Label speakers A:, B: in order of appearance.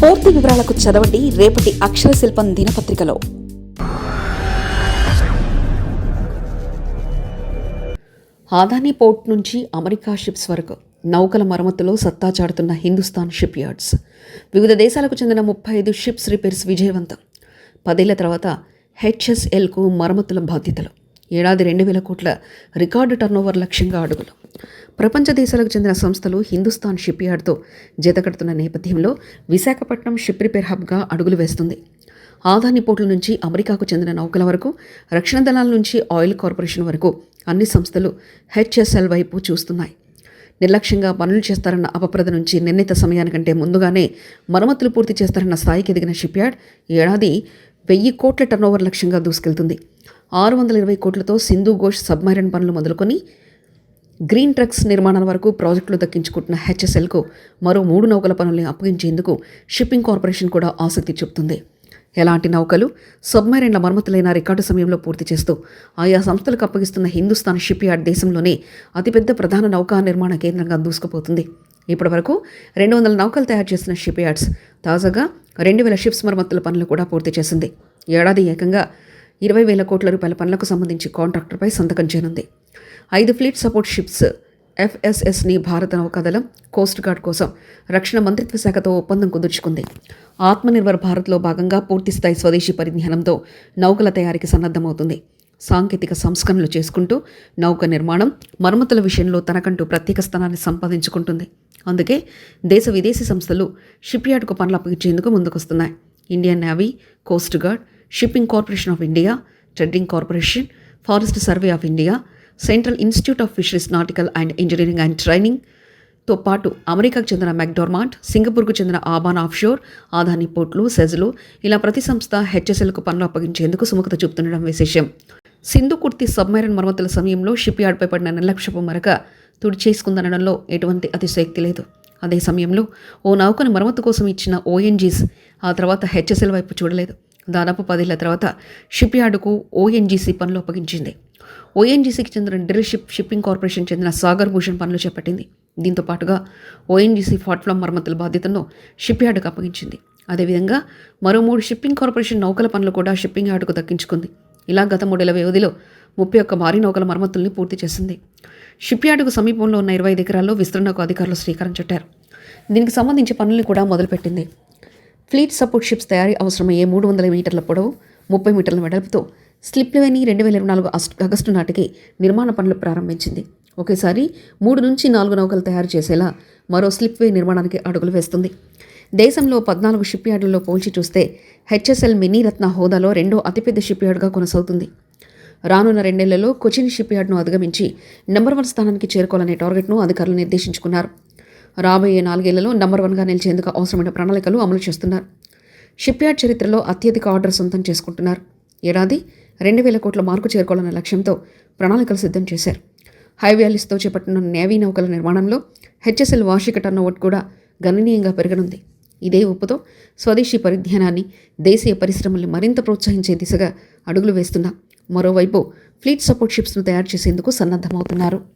A: పూర్తి వివరాలకు చదవండి రేపటి అక్షర శిల్పం దినపత్రికలో. ఆదాని పోర్ట్ నుంచి అమెరికా షిప్స్ వరకు నౌకల మరమ్మతులో సత్తా చాటుతున్న హిందుస్థాన్ షిప్ యార్డ్స్ వివిధ దేశాలకు చెందిన ముప్పై ఐదు షిప్స్ రిపేర్స్ విజయవంతం. పదేళ్ళ తర్వాత హెచ్ఎస్ఎల్కు మరమ్మతుల బాధ్యతలు. ఏడాది రెండు వేల కోట్ల రికార్డు టర్నోవర్ లక్ష్యంగా అడుగులు. ప్రపంచ దేశాలకు చెందిన సంస్థలు హిందుస్థాన్ షిప్ యార్డ్తో జతకడుతున్న నేపథ్యంలో విశాఖపట్నం షిప్ రిపేర్ హబ్గా అడుగులు వేస్తుంది. ఆదాని పోర్టుల నుంచి అమెరికాకు చెందిన నౌకల వరకు రక్షణ దళాల నుంచి ఆయిల్ కార్పొరేషన్ వరకు అన్ని సంస్థలు హెచ్ఎస్ఎల్ వైపు చూస్తున్నాయి. నిర్లక్ష్యంగా పనులు చేస్తారన్న అపప్రద నుంచి నిర్ణీత సమయానికంటే ముందుగానే మరమ్మతులు పూర్తి చేస్తారన్న స్థాయికి ఎదిగిన షిప్ యార్డ్ ఏడాది వెయ్యి కోట్ల టర్నోవర్ లక్ష్యంగా దూసుకెళ్తుంది. ఆరు వందల ఇరవై కోట్లతో సింధు ఘోష్ సబ్మెరైన్ పనులు మొదలుకొని గ్రీన్ ట్రక్స్ నిర్మాణాల వరకు ప్రాజెక్టులు దక్కించుకుంటున్న హెచ్ఎస్ఎల్కు మరో మూడు నౌకల పనుల్ని అప్పగించేందుకు షిప్పింగ్ కార్పొరేషన్ కూడా ఆసక్తి చూపుతుంది. ఎలాంటి నౌకలు? సబ్మెరైన్ల మరమ్మతులైన రికార్డు సమయంలో పూర్తి చేస్తూ ఆయా సంస్థలకు అప్పగిస్తున్న హిందుస్థాన్ షిప్ యార్డ్ దేశంలోనే అతిపెద్ద ప్రధాన నౌకా నిర్మాణ కేంద్రంగా దూసుకుపోతుంది. ఇప్పటి వరకు రెండు వందల నౌకలు తయారు చేసిన షిప్ యార్డ్స్ తాజాగా రెండు వేల షిప్స్ మరమ్మతుల పనులు కూడా పూర్తి చేసింది. ఏడాది ఏకంగా ఇరవై వేల కోట్ల రూపాయల పనులకు సంబంధించి కాంట్రాక్టర్పై సంతకం చేయనుంది. ఐదు ఫ్లీట్ సపోర్ట్ షిప్స్ ఎఫ్ఎస్ఎస్ని భారత నౌకాదళం కోస్ట్ గార్డ్ కోసం రక్షణ మంత్రిత్వ శాఖతో ఒప్పందం కుదుర్చుకుంది. ఆత్మనిర్భర్ భారత్లో భాగంగా పూర్తిస్థాయి స్వదేశీ పరిజ్ఞానంతో నౌకల తయారీకి సన్నద్ధమవుతుంది. సాంకేతిక సంస్కరణలు చేసుకుంటూ నౌక నిర్మాణం మరమ్మతుల విషయంలో తనకంటూ ప్రత్యేక స్థానాన్ని సంపాదించుకుంటుంది. అందుకే దేశ విదేశీ సంస్థలు షిప్ యార్డ్కు పనులు అప్పగించేందుకు ముందుకొస్తున్నాయి. Indian navy coast guard shipping corporation of India trading corporation forest survey of India central institute of fisheries nautical and engineering and ట్రైనింగ్తో పాటు అమెరికాకు చెందిన మెక్డోర్మాంట్ సింగపూర్కు చెందిన ఆబాన్ ఆఫ్షోర్ ఆదాని పోర్ట్లు సెజ్లు ఇలా ప్రతి సంస్థ హెచ్ఎస్ఎల్కు పనులు అప్పగించేందుకు సుముఖత చూపుతుండడం విశేషం. సింధు కుర్తి సబ్మెరైన్ మరమ్మతుల సమయంలో షిప్ యార్డ్పై పడిన నిర్లక్ష్యపు మరక తుడి చేసుకుందనడంలో ఎటువంటి అతిశయక్తి లేదు. అదే సమయంలో ఓ నౌకను మరమ్మతు కోసం ఇచ్చిన ఓఎన్జీస్ ఆ తర్వాత హెచ్ఎస్ఎల్ వైపు చూడలేదు. దాదాపు పదేళ్ళ తర్వాత షిప్ యార్డుకు ఓఎన్జీసీ పనులు అప్పగించింది. ఓఎన్జీసీకి చెందిన డ్రిల్ షిప్ షిప్పింగ్ కార్పొరేషన్ చెందిన సాగర్ భూషణ్ పనులు చేపట్టింది. దీంతో పాటుగా ఓఎన్జీసీ ఫాట్ఫ్లామ్ మరమ్మతుల బాధ్యతను షిప్ యార్డుకు అప్పగించింది. అదేవిధంగా మరో మూడు షిప్పింగ్ కార్పొరేషన్ నౌకల పనులు కూడా షిప్పింగ్ యార్డుకు దక్కించుకుంది. ఇలా గత మూడేళ్ళ వ్యవధిలో ముప్పై ఒక్క భారీ నౌకల మరమ్మతుల్ని పూర్తి చేసింది. షిప్ యార్డుకు సమీపంలో ఉన్న ఇరవై ఐదు ఎకరాల్లో విస్తరణకు అధికారులు శ్రీకారం చుట్టారు. దీనికి సంబంధించి పనుల్ని కూడా మొదలుపెట్టింది. ఫ్లీట్ సపోర్ట్ షిప్స్ తయారీ అవసరమయ్యే మూడు వందల మీటర్ల పొడవు ముప్పై మీటర్ల వెడల్పుతో స్లిప్వేని రెండు వేల ఇరవై నాలుగు ఆగస్టు నాటికి నిర్మాణ పనులు ప్రారంభించింది. ఒకేసారి మూడు నుంచి నాలుగు నౌకలు తయారు చేసేలా మరో స్లిప్వే నిర్మాణానికి అడుగులు వేస్తుంది. దేశంలో పద్నాలుగు షిప్ యార్డుల్లో పోల్చి చూస్తే హెచ్ఎస్ఎల్ మినీ రత్న హోదాలో రెండో అతిపెద్ద షిప్ యార్డుగా కొనసాగుతుంది. రానున్న రెండేళ్ళలో కొచిన్ షిప్ యార్డ్ను అధిగమించి నెంబర్ వన్ స్థానానికి చేరుకోవాలనే టార్గెట్ను అధికారులు నిర్దేశించుకున్నారు. రాబోయే నాలుగేళ్ళలో నంబర్ వన్గా నిలిచేందుకు అవసరమైన ప్రణాళికలు అమలు చేస్తున్నారు. షిప్ యార్డ్ చరిత్రలో అత్యధిక ఆర్డర్ సొంతం చేసుకుంటున్నారు. ఏడాది రెండు వేల కోట్ల మార్కు చేరుకోవాలన్న లక్ష్యంతో ప్రణాళికలు సిద్ధం చేశారు. హైవేలిస్తో చేపట్టిన నేవీ నౌకల నిర్మాణంలో హెచ్ఎస్ఎల్ వార్షిక టర్నోవర్ కూడా గణనీయంగా పెరగనుంది. ఇదే ఉప్పుతో స్వదేశీ పరిజ్ఞానాన్ని దేశీయ పరిశ్రమల్ని మరింత ప్రోత్సహించే దిశగా అడుగులు వేస్తున్నా మరోవైపు ఫ్లీట్ సపోర్ట్ షిప్స్ను తయారు చేసేందుకు సన్నద్ధమవుతున్నారు.